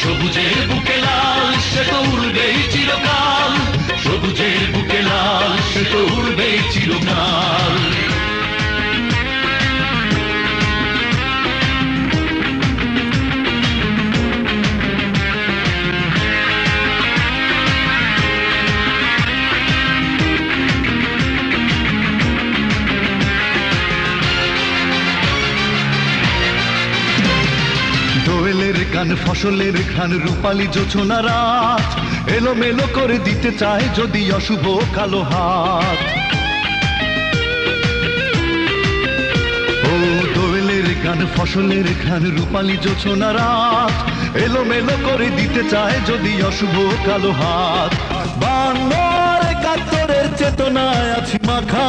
সবুজের বুকে লাল গান ফসলের ঘ্রাণ রূপালী জোছনা রাত। এলোমেলো করে দিতে চায় যদি অশুভ কালো হাত। ও গান ফসলের ঘ্রাণ রূপালী জোছনা রাত। এলোমেলো করে দিতে চায় যদি অশুভ কালো হাত। বাংলার একাত্তরের চেতনায় আছি মাখা।